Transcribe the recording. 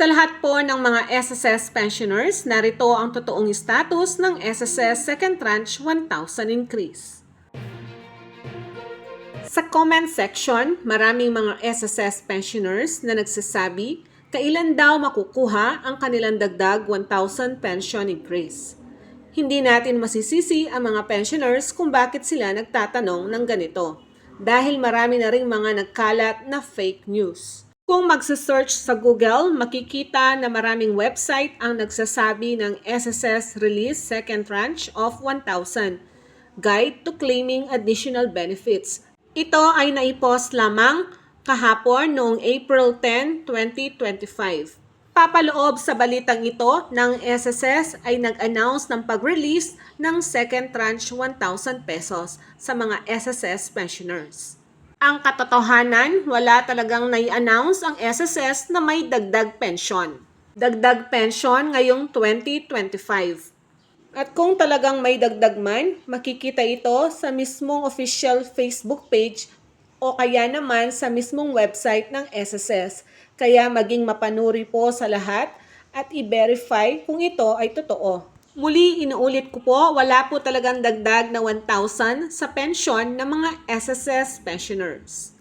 Sa lahat po ng mga SSS pensioners, narito ang totoong status ng SSS Second Tranche 1,000 increase. Sa comment section, maraming mga SSS pensioners na nagsasabi kailan daw makukuha ang kanilang dagdag 1,000 pension increase. Hindi natin masisisi ang mga pensioners kung bakit sila nagtatanong ng ganito dahil marami na ring mga nagkalat na fake news. Kung magsa-search sa Google, makikita na maraming website ang nagsasabi ng SSS Release Second Tranche of 1,000 Guide to Claiming Additional Benefits. Ito ay naipost lamang kahapon noong April 10, 2025. Papaloob sa balitang ito ng SSS ay nag-announce ng pag-release ng second tranche 1,000 pesos sa mga SSS pensioners. Ang katotohanan, wala talagang nai-announce ang SSS na may dagdag pensyon. Dagdag pensyon ngayong 2025. At kung talagang may dagdag man, makikita ito sa mismong official Facebook page o kaya naman sa mismong website ng SSS. Kaya maging mapanuri po sa lahat at i-verify kung ito ay totoo. Muli, inuulit ko po, wala po talagang dagdag na 1,000 sa pensyon ng mga SSS pensioners.